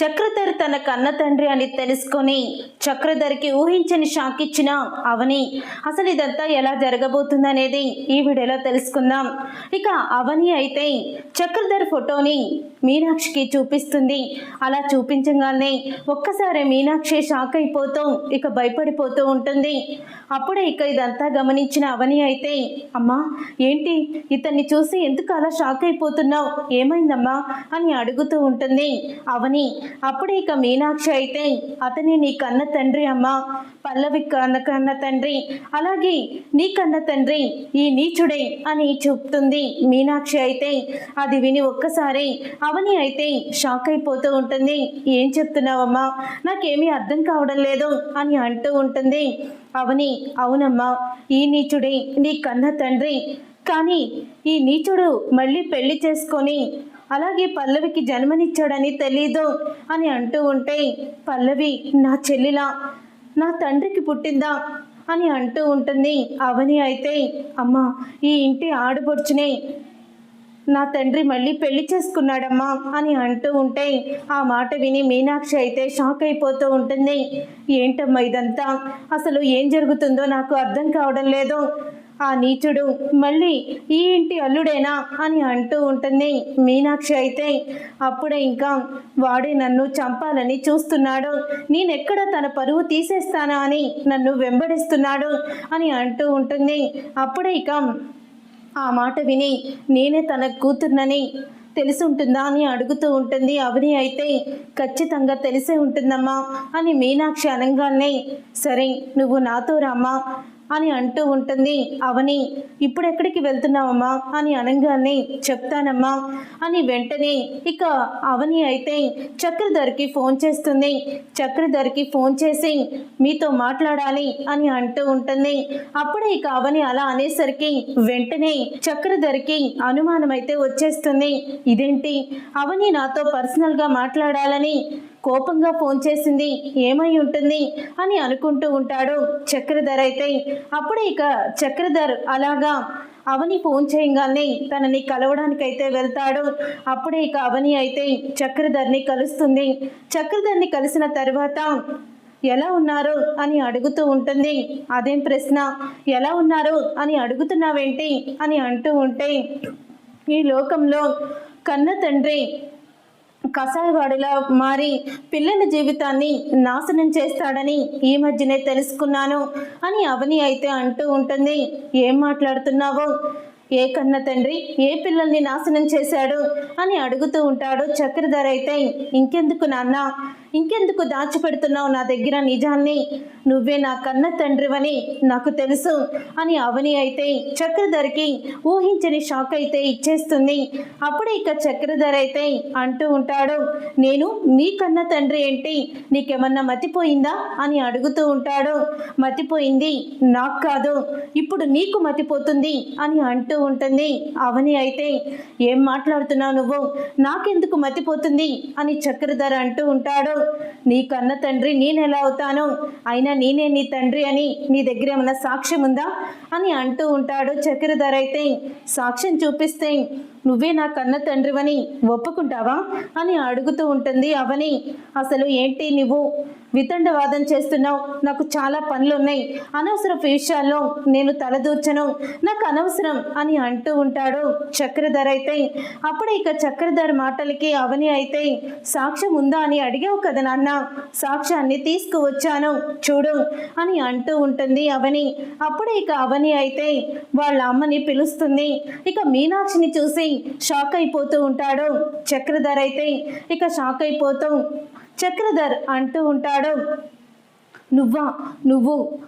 Chakradhar తన కన్న తండ్రి అని తెలుసుకొని చక్రధర్కి ఊహించని షాక్ ఇచ్చిన అవని అసలు ఇదంతా ఎలా జరగబోతుందనేది ఈ వీడియోలో తెలుసుకుందాం. ఇక అవని అయితే చక్రధర్ ఫోటోని మీనాక్షికి చూపిస్తుంది. అలా చూపించగానే ఒక్కసారి మీనాక్షి షాక్ అయిపోతూ ఇక భయపడిపోతూ ఉంటుంది. అప్పుడే ఇక ఇదంతా గమనించిన అవని అయితే అమ్మా ఏంటి? ఇతన్ని చూసి ఎందుకు అలా షాక్ అయిపోతున్నావు? ఏమైందమ్మా? అని అడుగుతూ ఉంటుంది అవని. అప్పుడే ఇక మీనాక్షి అయితే అతని నీ కన్న తండ్రి అమ్మా పల్లవి కన్న కన్న తండ్రి అలాగే నీ కన్న తండ్రి ఈ నీచుడే అని చెప్తుంది మీనాక్షి అయితే. అది విని ఒక్కసారి అవని అయితే షాక్ అయిపోతూ ఉంటుంది. ఏం చెప్తున్నావమ్మా? నాకేమీ అర్థం కావడం లేదు అని అంటూ ఉంటుంది. అవని అవునమ్మా ఈ నీచుడే నీ కన్న తండ్రి కానీ ఈ నీచుడు మళ్ళీ పెళ్ళి చేసుకొని అలాగే పల్లవికి జన్మనిచ్చాడని తెలీదు అని అంటూ ఉంటే పల్లవి నా చెల్లిలా? నా తండ్రికి పుట్టిందా? అని అంటూ ఉంటుంది అవని అయితే అమ్మ ఈ ఇంటి ఆడపడుచునే నా తండ్రి మళ్ళీ పెళ్ళి చేసుకున్నాడమ్మా అని అంటూ ఉంటే ఆ మాట విని మీనాక్షి అయితే షాక్ అయిపోతూ ఉంటుంది. ఏంటమ్మా ఇదంతా? అసలు ఏం జరుగుతుందో నాకు అర్థం కావడం లేదు. ఆ నీచుడు మళ్ళీ ఈ ఇంటి అల్లుడేనా అని అంటూ ఉంటుంది. మీనాక్షి అయితే అప్పుడే ఇంకా వాడే నన్ను చంపాలని చూస్తున్నాడు. నేనెక్కడ తన పరువు తీసేస్తానా అని నన్ను వెంబడిస్తున్నాడు అని అంటూ ఉంటుంది. అప్పుడే ఇక ఆ మాట విని నేనే తన కూతుర్నని తెలిసి ఉంటుందా అని అడుగుతూ ఉంటుంది. అవని అయితే ఖచ్చితంగా తెలిసే ఉంటుందమ్మా అని మీనాక్షి అనగానే సరే నువ్వు నాతో రామ్మా. అని అంటూ ఉంటుంది. అవని ఇప్పుడు ఎక్కడికి వెళ్తున్నావమ్మా అని అనగానే చెప్తానమ్మా అని వెంటనే ఇక అవని అయితే చక్రధర్కి ఫోన్ చేస్తుంది. చక్రధర్కి ఫోన్ చేసి మీతో మాట్లాడాలి అని అంటూ ఉంటుంది. అప్పుడే ఇక అవని అలా అనేసరికి వెంటనే చక్రధర్కి అనుమానం అయితే వచ్చేస్తుంది. ఇదేంటి? అవని నాతో పర్సనల్గా మాట్లాడాలని కోపంగా ఫోన్ చేసింది. ఏమై ఉంటుంది? అని అనుకుంటూ ఉంటాడు చక్రధర్ అయితే. అప్పుడే ఇక చక్రధర్ అలాగా అవని ఫోన్ చేయగానే తనని కలవడానికైతే వెళ్తాడు. అప్పుడే ఇక అవని అయితే చక్రధర్ని కలుస్తుంది. చక్రధర్ని కలిసిన తర్వాత ఎలా ఉన్నారు? అని అడుగుతూ ఉంటుంది. అదేం ప్రశ్న? ఎలా ఉన్నారు? అని అడుగుతున్నావేంటి? అని అంటూ ఉంటే ఈ లోకంలో కన్న తండ్రి కసాయవాడిలా మారి పిల్లల జీవితాన్ని నాశనం చేస్తాడని ఈ మధ్యనే తెలుసుకున్నాను అని అవని అయితే అంటూ ఉంటుంది. ఏం మాట్లాడుతున్నావో? ఏ కన్న తండ్రి ఏ పిల్లల్ని నాశనం చేశాడు? అని అడుగుతూ ఉంటాడు చక్రధర్ అయితే ఇంకెందుకు నాన్న? ఇంకెందుకు దాచిపెడుతున్నావు నా దగ్గర నిజాన్ని? నువ్వే నా కన్న తండ్రివని నాకు తెలుసు. అని అవని అయితే చక్రధర్కి ఊహించని షాక్ అయితే ఇచ్చేస్తుంది. అప్పుడే ఇక చక్రధర్ అయితే అంటూ ఉంటాడు నేను నీ కన్న తండ్రి ఏంటి? నీకేమన్నా మతిపోయిందా? అని అడుగుతూ ఉంటాడు. మతిపోయింది నాకు కాదు ఇప్పుడు నీకు మతిపోతుంది అని అంటూ ఉంటుంది. అవని అయితే ఏం మాట్లాడుతున్నావు నువ్వు? నాకెందుకు మతిపోతుంది? అని చక్రధర్ అంటూ ఉంటాడు. నీ కన్న తండ్రి నేనెలా అవుతాను? అయినా నేనే నీ తండ్రి అని నీ దగ్గర ఏమన్నా సాక్ష్యం ఉందా? అని అంటూ ఉంటాడు చక్రధర్ అయితే. సాక్ష్యం చూపిస్తే నువ్వే నా కన్న తండ్రివని ఒప్పుకుంటావా? అని అడుగుతూ ఉంటుంది అవని. అసలు ఏంటి నువ్వు? వితండవాదం చేస్తున్నావు. నాకు చాలా పనులు ఉన్నాయి అనవసరపు విషయాల్లో నేను తలదూర్చను. నాకు అనవసరం అని అంటూ ఉంటాడు చక్రధర అయితే. అప్పుడే ఇక చక్రధర్ మాటలకి అవని అయితే సాక్ష్యం ఉందా అని అడిగావు కదా నాన్న. సాక్ష్యాన్ని తీసుకువచ్చాను చూడు అని అంటూ ఉంటుంది అవని. అప్పుడే ఇక అవని అయితే వాళ్ళ అమ్మని పిలుస్తుంది. ఇక మీనాక్షిని చూసి షాక్ అయిపోతూ ఉంటాడు చక్రధర్ అయితే. ఇక షాక్ అయిపోతూ. చక్రధర్ అంటూ ఉంటాడు. నువ్వా? నువ్వు?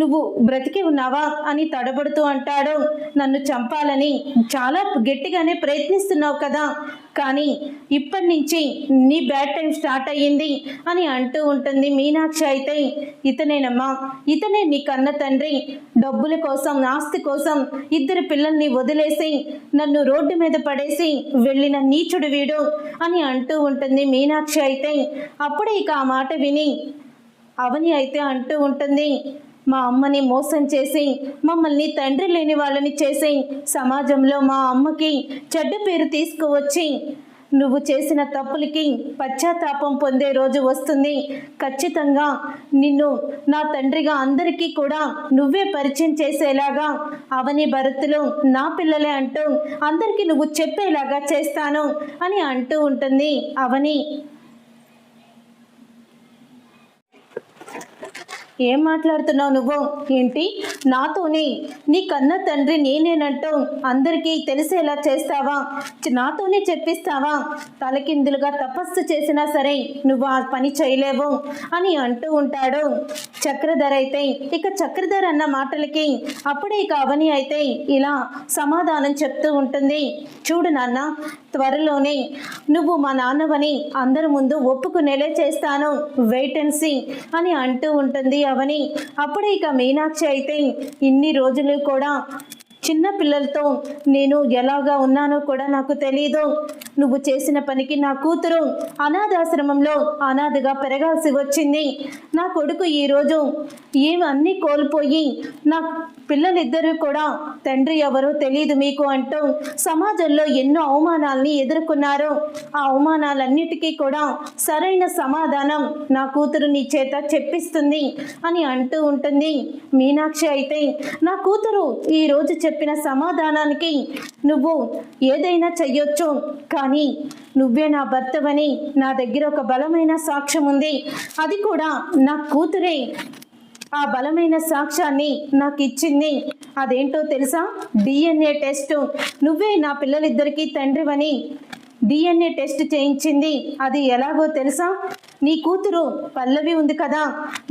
నువ్వు బ్రతికి ఉన్నావా అని తడబడుతూ అంటాడు. నన్ను చంపాలని చాలా గట్టిగానే ప్రయత్నిస్తున్నావు కదా. కానీ ఇప్పటి నుంచి నీ బ్యాడ్ టైం స్టార్ట్ అయ్యింది అని అంటూ ఉంటుంది మీనాక్షి అయితే. ఇతనేనమ్మా ఇతనే నీ కన్న తండ్రి. డబ్బుల కోసం ఆస్తి కోసం ఇద్దరు పిల్లల్ని వదిలేసి నన్ను రోడ్డు మీద పడేసి వెళ్ళిన నీచుడు వీడు అని అంటూ ఉంటుంది మీనాక్షి అయితే. అప్పుడే ఇక ఆ మాట విని అవని అయితే అంటూ ఉంటుంది. మా అమ్మని మోసం చేసి మమ్మల్ని తండ్రి లేని వాళ్ళని చేసి సమాజంలో మా అమ్మకి చెడ్డ పేరు తీసుకువచ్చి నువ్వు చేసిన తప్పులకి పశ్చాత్తాపం పొందే రోజు వస్తుంది. ఖచ్చితంగా నిన్ను నా తండ్రిగా అందరికీ కూడా నువ్వే పరిచయం చేసేలాగా అవని భరతులు నా పిల్లలే అంటూ అందరికీ నువ్వు చెప్పేలాగా చేస్తాను అని అంటూ ఉంటుంది అవని. ఏం మాట్లాడుతున్నావు నువ్వు? ఏంటి? నాతోనే. నీ కన్న తండ్రి నేనేనంటూ అందరికీ తెలిసేలా చేస్తావా? నాతోనే చెప్పిస్తావా? తలకిందులుగా తపస్సు చేసినా సరే నువ్వు ఆ పని చేయలేవు అని అంటూ ఉంటాడు. చక్రధర అయితే ఇక చక్రధర అన్న మాటలకి అప్పుడే ఇక అవని అయితే ఇలా సమాధానం చెప్తూ ఉంటుంది. చూడు నాన్న త్వరలోనే నువ్వు మా నాన్నవని అందరి ముందు ఒప్పుకునేలే చేస్తాను. వెయిట్ అండ్ సీ అని అంటూ ఉంటుంది. అవని. అప్పుడే ఇక మీనాక్షి అయితే ఇన్ని రోజులు కూడా చిన్న పిల్లలతో నేను ఎలాగా ఉన్నానో కూడా నాకు తెలియదు నువ్వు చేసిన పనికి నా కూతురు అనాథాశ్రమంలో అనాథగా పెరగాల్సి వచ్చింది. నా కొడుకు ఈరోజు ఏమన్నీ కోల్పోయి నా పిల్లలిద్దరూ కూడా తండ్రి ఎవరో తెలియదు మీకు అంటూ సమాజంలో ఎన్నో అవమానాల్ని ఎదుర్కొన్నారు. ఆ అవమానాలన్నిటికీ కూడా సరైన సమాధానం నా కూతురు నీ చేత చెప్పిస్తుంది అని అంటూ ఉంటుంది. మీనాక్షి అయితే నా కూతురు ఈ రోజు చెప్పిన సమాధానానికి నువ్వు ఏదైనా చెయ్యొచ్చు కానీ నువ్వే నా భర్తవని నా దగ్గర ఒక బలమైన సాక్ష్యం ఉంది. అది కూడా నా కూతురే. ఆ బలమైన సాక్ష్యాన్ని నాకు ఇచ్చింది. అదేంటో తెలుసా? DNA test. నువ్వే నా పిల్లలిద్దరికీ తండ్రివని డిఎన్ఏ టెస్ట్ చేయించింది. అది ఎలాగో తెలుసా? నీ కూతురు పల్లవి ఉంది కదా.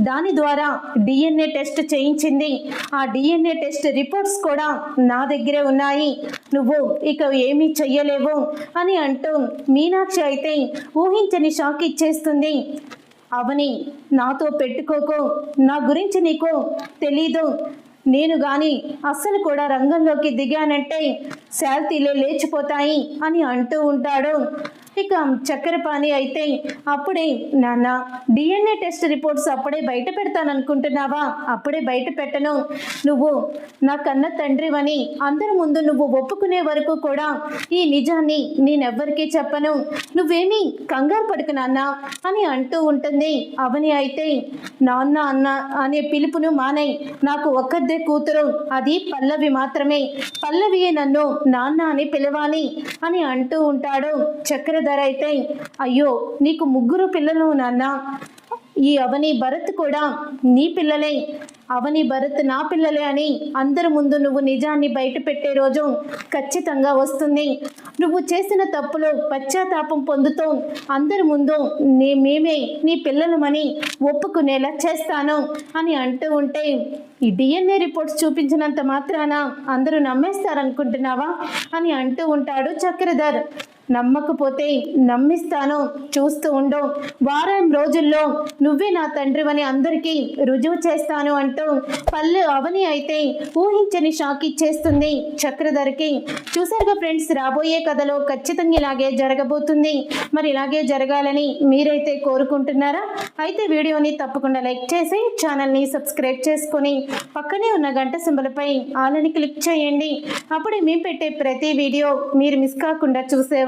దాని ద్వారా డిఎన్ఏ టెస్ట్ చేయించింది. ఆ డిఎన్ఏ టెస్ట్ రిపోర్ట్స్ కూడా నా దగ్గరే ఉన్నాయి. నువ్వు ఇక ఏమీ చెయ్యలేవు అని అంటూ మీనాక్షి అయితే ఊహించని షాక్ ఇచ్చేస్తుంది. అవని నాతో పెట్టుకోకు. నా గురించి నీకు తెలీదు. నేను గాని అస్సలు కూడా రంగంలోకి దిగానంటే శాల్తీలే లేచిపోతాయి అని అంటూ ఉంటాడు. ఇక చక్కెరపాణి అయితే అప్పుడే నాన్న డిఎన్ఏ టెస్ట్ రిపోర్ట్స్ అప్పుడే బయట పెడతాననుకుంటున్నావా? అప్పుడే బయట పెట్టను. నువ్వు నా కన్న తండ్రివని అందరి ముందు నువ్వు ఒప్పుకునే వరకు కూడా ఈ నిజాన్ని నేనెవ్వరికీ చెప్పను. నువ్వేమీ కంగారు పడుకు నాన్న అని అంటూ ఉంటుంది. అవని అయితే నాన్న అన్న అనే పిలుపును మానై నాకు ఒక్కదే కూతురు. అది పల్లవి మాత్రమే. పల్లవియే నన్ను నాన్న అని పిలవాలి అని అంటూ ఉంటాడు. చక్రధర అయితే అయ్యో నీకు ముగ్గురు పిల్లలు నాన్న. ఈ అవని భరత్ కూడా నీ పిల్లలే. అవని భరత్ నా పిల్లలే అని అందరి ముందు నువ్వు నిజాన్ని బయట పెట్టే రోజు ఖచ్చితంగా వస్తుంది. నువ్వు చేసిన తప్పులు పశ్చాత్తాపం పొందుతూ అందరి ముందు నీ మేమే నీ పిల్లలమని ఒప్పుకునేలా చేస్తాను అని అంటూ ఉంటే ఈ డిఎన్ఏ రిపోర్ట్స్ చూపించినంత మాత్రాన అందరూ నమ్మేస్తారనుకుంటున్నావా అని అంటూ ఉంటాడు చక్రధర్. నమ్మకపోతే నమ్మిస్తాను చూస్తూ ఉండు. వారం రోజుల్లో నువ్వే నా తండ్రివని అందరికీ రుజువు చేస్తాను అంటూ పల్లె అవని అయితే ఊహించని షాక్ ఇచ్చేస్తుంది చక్రధర్కి. చూసారుగా ఫ్రెండ్స్ రాబోయే కథలో ఖచ్చితంగా ఇలాగే జరగబోతుంది. మరి ఇలాగే జరగాలని మీరైతే కోరుకుంటున్నారా? అయితే వీడియోని తప్పకుండా లైక్ చేసి ఛానల్ని సబ్స్క్రైబ్ చేసుకొని పక్కనే ఉన్న గంట సింబలపై ఆలని క్లిక్ చేయండి. అప్పుడే మేము పెట్టే ప్రతి వీడియో మీరు మిస్ కాకుండా చూసే